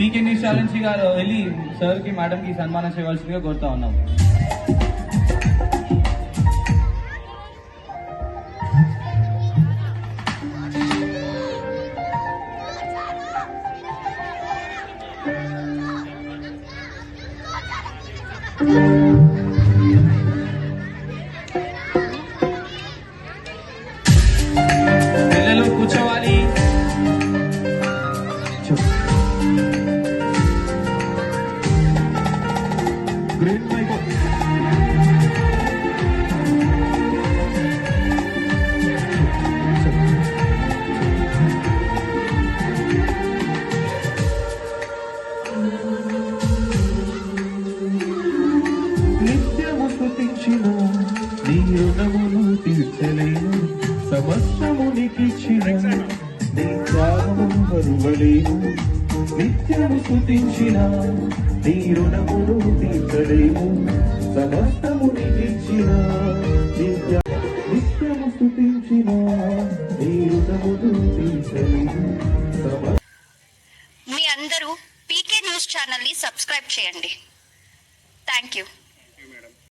పీకే news challenge గారు వెళ్ళి sir కి మేడం కి సన్మానం చేయవలసిందిగా కోరుతా ఉన్నాం పిల్లలు గ్రీన్ మైక్ నిత్యము స్తుతించిన నీ రుణమును తీర్చలేను. సమస్తము నీకిచ్చిన నీ త్యాగము మరువలేను. నిత్యము నీ రుణమును తీర్చలేను సమస్తము నీకిచ్చిన నీ నిత్యము స్థుతించిన మీరు మీ అందరూ పీకే న్యూస్ ఛానల్ని సబ్స్క్రైబ్ చేయండి. Thank you.